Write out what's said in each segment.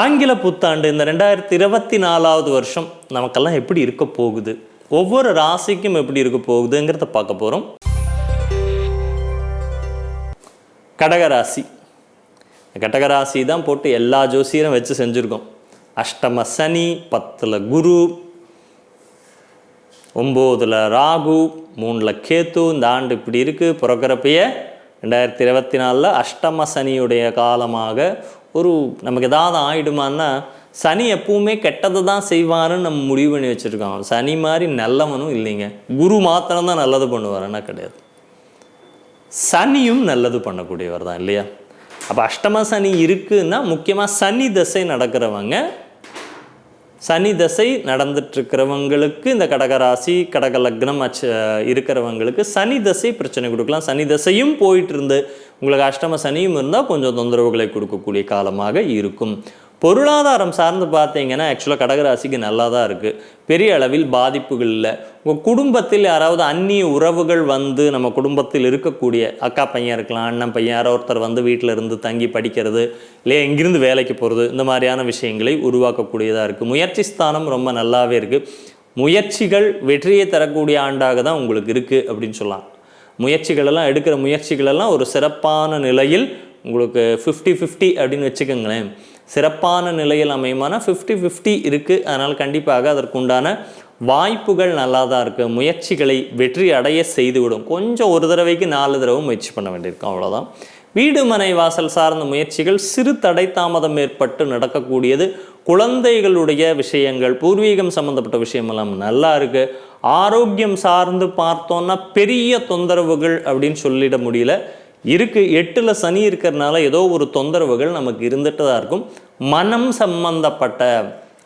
ஆங்கில புத்தாண்டு இந்த ரெண்டாயிரத்தி இருபத்தி நாலாவது வருஷம் நமக்கெல்லாம் எப்படி இருக்க போகுது? ஒவ்வொரு ராசிக்கும் எப்படி இருக்க போகுதுங்கிறத பார்க்க போகிறோம் கடகராசி கடகராசி தான் போட்டு எல்லா ஜோசியரும் வச்சு செஞ்சுருக்கோம். அஷ்டம சனி பத்தில் குரு ஒம்போதில் ராகு மூணில் கேத்து இந்த ஆண்டு இப்படி இருக்குது பிறக்கிறப்பையே ரெண்டாயிரத்தி இருபத்தி நாலில் அஷ்டம சனியுடைய காலமாக ஒரு நமக்கு ஏதாவது ஆயிடுமான்னா சனி எப்பவுமே கெட்டதை தான் செய்வாருன்னு நம்ம முடிவு பண்ணி வச்சுருக்கோம். சனி மாதிரி நல்லவனும் இல்லைங்க. குரு மாத்திரம்தான் நல்லது பண்ணுவாருன்னா கிடையாது. சனியும் நல்லது பண்ணக்கூடியவர் தான் இல்லையா? அப்போ அஷ்டம சனி இருக்குன்னா முக்கியமாக சனி தசை நடக்கிறவங்க சனி தசை நடந்துட்டுருக்கிறவங்களுக்கு இந்த கடகராசி கடக லக்னம் அச்ச இருக்கிறவங்களுக்கு சனி தசை பிரச்சனை கொடுக்கலாம். சனி தசையும் போயிட்டு இருந்து உங்களுக்கு அஷ்டம சனியும் இருந்தால் கொஞ்சம் தொந்தரவுகளை கொடுக்கக்கூடிய காலமாக இருக்கும். பொருளாதாரம் சார்ந்து பார்த்தீங்கன்னா ஆக்சுவலாக கடகராசிக்கு நல்லா தான் இருக்குது பெரிய அளவில் பாதிப்புகள் இல்லை. உங்கள் குடும்பத்தில் யாராவது அந்நிய உறவுகள் வந்து நம்ம குடும்பத்தில் இருக்கக்கூடிய அக்கா பையன் இருக்கலாம் அண்ணன் பையன் யாரோ ஒருத்தர் வந்து வீட்டில் இருந்து தங்கி படிக்கிறது இல்லையா எங்கிருந்து வேலைக்கு போகிறது இந்த மாதிரியான விஷயங்களை உருவாக்கக்கூடியதாக இருக்குது முயற்சி ஸ்தானம் ரொம்ப நல்லாவே இருக்குது முயற்சிகள் வெற்றியை தரக்கூடிய ஆண்டாக தான் உங்களுக்கு இருக்குது அப்படின்னு சொல்லலாம். முயற்சிகளெல்லாம் எடுக்கிற முயற்சிகளெல்லாம் ஒரு சிறப்பான நிலையில் உங்களுக்கு ஃபிஃப்டி ஃபிஃப்டி அப்படின்னு வச்சுக்கோங்களேன். சிறப்பான நிலையில் அமையுமான ஃபிஃப்டி ஃபிஃப்டி இருக்குது அதனால் கண்டிப்பாக அதற்குண்டான வாய்ப்புகள் நல்லா தான் இருக்குது முயற்சிகளை வெற்றி அடைய செய்துவிடும். கொஞ்சம் ஒரு தடவைக்கு நாலு தடவை முயற்சி பண்ண வேண்டியிருக்கும். அவ்வளோதான் வீடு மனை வாசல் சார்ந்த முயற்சிகள் சிறு தடை தாமதம் ஏற்பட்டு நடக்கக்கூடியது. குழந்தைகளுடைய விஷயங்கள் பூர்வீகம் சம்மந்தப்பட்ட விஷயமெல்லாம் நல்லா இருக்குது ஆரோக்கியம் சார்ந்து பார்த்தோன்னா பெரிய தொந்தரவுகள் அப்படின்னு சொல்லிட முடியல. இருக்கு எட்டில் சனி இருக்கிறதுனால ஏதோ ஒரு தொந்தரவுகள் நமக்கு இருந்துட்டு தான் இருக்கும். மனம் சம்பந்தப்பட்ட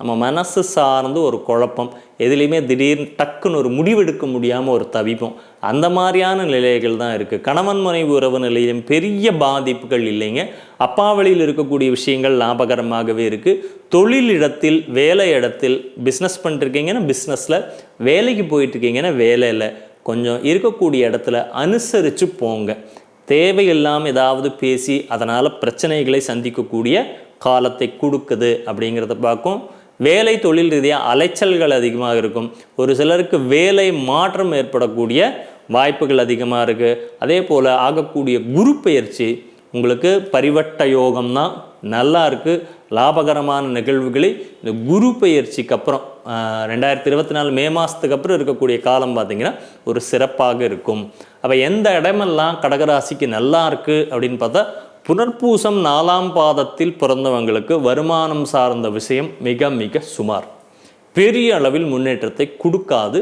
நம்ம மனசு சார்ந்து ஒரு குழப்பம் எதுலேயுமே திடீர்னு டக்குன்னு ஒரு முடிவெடுக்க முடியாமல் ஒரு தவிப்போம். அந்த மாதிரியான நிலைகள் தான் இருக்குது கணவன் மனைவி உறவு நிலையிலும் பெரிய பாதிப்புகள் இல்லைங்க. அப்பா வழியில் இருக்கக்கூடிய விஷயங்கள் லாபகரமாகவே இருக்குது தொழில் இடத்தில் வேலை இடத்தில் பிஸ்னஸ் பண்ணிருக்கீங்கன்னா பிஸ்னஸில் வேலைக்கு போயிட்டுருக்கீங்கன்னா வேலையில் கொஞ்சம் இருக்கக்கூடிய இடத்துல அனுசரித்து போங்க. தேவையில்லாமல் ஏதாவது பேசி அதனால் பிரச்சனைகளை சந்திக்கக்கூடிய காலத்தை கொடுக்குது அப்படிங்கிறத பார்க்கும். வேலை தொழில் ரீதியாக அலைச்சல்கள் அதிகமாக இருக்கும். ஒரு சிலருக்கு வேலை மாற்றம் ஏற்படக்கூடிய வாய்ப்புகள் அதிகமாக இருக்குது அதே போல் ஆகக்கூடிய குரு பெயர்ச்சி உங்களுக்கு பரிவட்ட யோகம் தான் நல்லா இருக்குது லாபகரமான நிகழ்வுகளை இந்த குரு பயிற்சிக்கு அப்புறம் ரெண்டாயிரத்தி இருபத்தி நாலு மே மாதத்துக்கு அப்புறம் இருக்கக்கூடிய காலம் பார்த்திங்கன்னா ஒரு சிறப்பாக இருக்கும். அப்போ எந்த இடமெல்லாம் கடகராசிக்கு நல்லா இருக்குது அப்படின்னு பார்த்தா புனர்பூசம் நாலாம் பாதத்தில் பிறந்தவங்களுக்கு வருமானம் சார்ந்த விஷயம் மிக மிக சுமார். பெரிய அளவில் முன்னேற்றத்தை கொடுக்காது.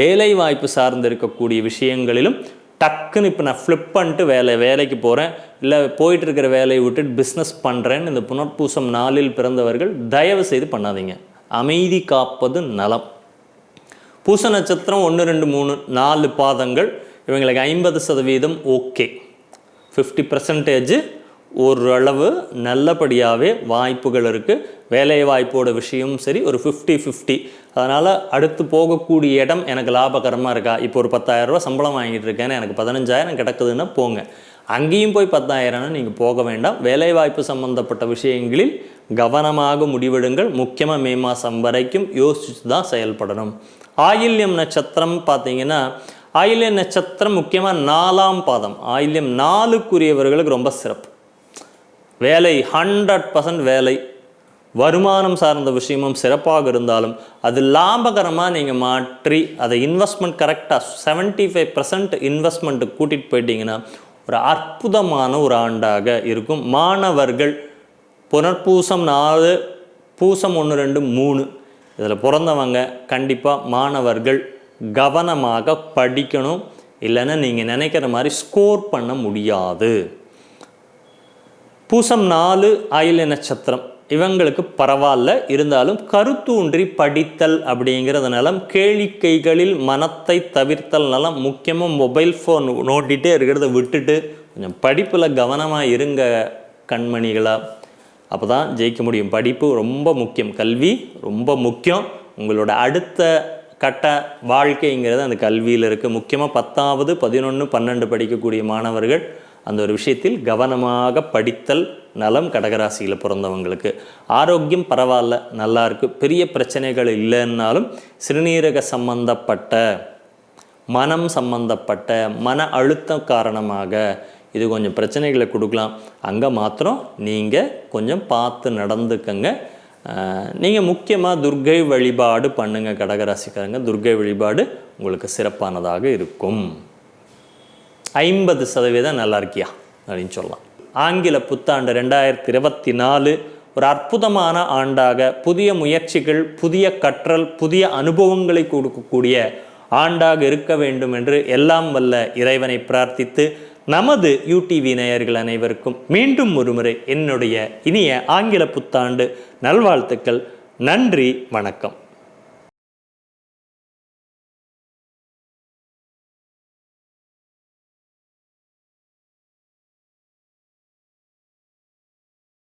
வேலை வாய்ப்பு சார்ந்து இருக்கக்கூடிய விஷயங்களிலும் டக்குன்னு இப்போ நான் ஃப்ளிப் பண்ணிட்டு வேலை வேலைக்கு போகிறேன் இல்லை போயிட்டு இருக்கிற வேலையை விட்டுட்டு பிஸ்னஸ் பண்ணுறேன்னு இந்த புனர்பூசம் நாளில் பிறந்தவர்கள் தயவு செய்து பண்ணாதீங்க. அமைதி காப்பது நலம். பூச நட்சத்திரம் ஒன்று ரெண்டு மூணு நாலு பாதங்கள். இவங்களுக்கு ஐம்பது சதவீதம் ஓகே. ஃபிஃப்டி பர்சன்டேஜ் ஓரளவு நல்லபடியாகவே வாய்ப்புகள் இருக்குது வேலை வாய்ப்போட விஷயமும் சரி ஒரு ஃபிஃப்டி ஃபிஃப்டி அதனால் அடுத்து போகக்கூடிய இடம் எனக்கு லாபகரமாக இருக்கா? இப்போ ஒரு பத்தாயிரரூபா சம்பளம் வாங்கிட்டு இருக்கேன்னு எனக்கு பதினஞ்சாயிரம் கிடக்குதுன்னா போங்க. அங்கேயும் போய் பத்தாயிரம்னு நீங்கள் போக வேண்டாம். வேலைவாய்ப்பு சம்பந்தப்பட்ட விஷயங்களில் கவனமாக முடிவெடுங்கள். முக்கியமாக மே மாதம் வரைக்கும் யோசிச்சு தான் செயல்படணும். ஆயில்யம் நட்சத்திரம் பார்த்தீங்கன்னா ஆயில்யம் நட்சத்திரம் முக்கியமாக நாலாம் பாதம். ஆயில்யம் நாலுக்குரியவர்களுக்கு ரொம்ப சிறப்பு. வேலை ஹண்ட்ரட் பர்சன்ட் வேலை. வருமானம் சார்ந்த விஷயமும் சிறப்பாக இருந்தாலும் அது லாபகரமாக நீங்கள் மாற்றி அதை இன்வெஸ்ட்மெண்ட் கரெக்டாக செவன்ட்டி ஃபைவ் பர்சன்ட் இன்வெஸ்ட்மெண்ட்டு கூட்டிகிட்டு போயிட்டீங்கன்னா ஒரு அற்புதமான ஒரு ஆண்டாக இருக்கும். மாணவர்கள் புனர்பூசம் நாலு பூசம் ஒன்று ரெண்டு மூணு. இதில் பிறந்தவங்க கண்டிப்பாக மாணவர்கள் கவனமாக படிக்கணும். இல்லைன்னா நீங்கள் நினைக்கிற மாதிரி ஸ்கோர் பண்ண முடியாது. பூசம் நாலு ஆயில்ய நட்சத்திரம். இவங்களுக்கு பரவாயில்ல இருந்தாலும் கருத்தூன்றி படித்தல் அப்படிங்கிறது நலம் கேளிக்கைகளில் மனத்தை தவிர்த்தல் நலம் முக்கியமாக மொபைல் ஃபோன் நோட்டிகிட்டே இருக்கிறத விட்டுட்டு கொஞ்சம் படிப்பில் கவனமாக இருங்க கண்மணிகளாக அப்போ தான் ஜெயிக்க முடியும். படிப்பு ரொம்ப முக்கியம். கல்வி ரொம்ப முக்கியம். உங்களோட அடுத்த கட்ட வாழ்க்கைங்கிறது அந்த கல்வியில் இருக்குது முக்கியமாக பத்தாவது பதினொன்று பன்னெண்டு படிக்கக்கூடிய மாணவர்கள் அந்த ஒரு விஷயத்தில் கவனமாக படித்தல் நலம் கடகராசியில் பிறந்தவங்களுக்கு. ஆரோக்கியம் பரவாயில்ல நல்லா இருக்கு. பெரிய பிரச்சனைகள் இல்லைன்னாலும் சிறுநீரக சம்பந்தப்பட்ட மனம் சம்பந்தப்பட்ட மன அழுத்தம் காரணமாக இது கொஞ்சம் பிரச்சனைகளை கொடுக்கலாம். அங்கே மாத்திரம் நீங்கள் கொஞ்சம் பார்த்து நடந்துக்கங்க. நீங்கள் முக்கியமாக துர்க்கை வழிபாடு பண்ணுங்கள் கடகராசிக்காரங்க. துர்க்கை வழிபாடு உங்களுக்கு சிறப்பானதாக இருக்கும். ஐம்பது சதவீதம் நல்லா இருக்கியா அப்படின்னு சொல்லலாம். ஆங்கில புத்தாண்டு ரெண்டாயிரத்தி இருபத்தி நாலு ஒரு அற்புதமான ஆண்டாக புதிய முயற்சிகள் புதிய கற்றல் புதிய அனுபவங்களை கொடுக்கக்கூடிய ஆண்டாக இருக்க வேண்டும் என்று எல்லாம் வல்ல இறைவனை பிரார்த்தித்து நமது யூடிவி நேயர்கள் அனைவருக்கும் மீண்டும் ஒருமுறை என்னுடைய இனிய ஆங்கில புத்தாண்டு நல்வாழ்த்துக்கள். நன்றி வணக்கம்.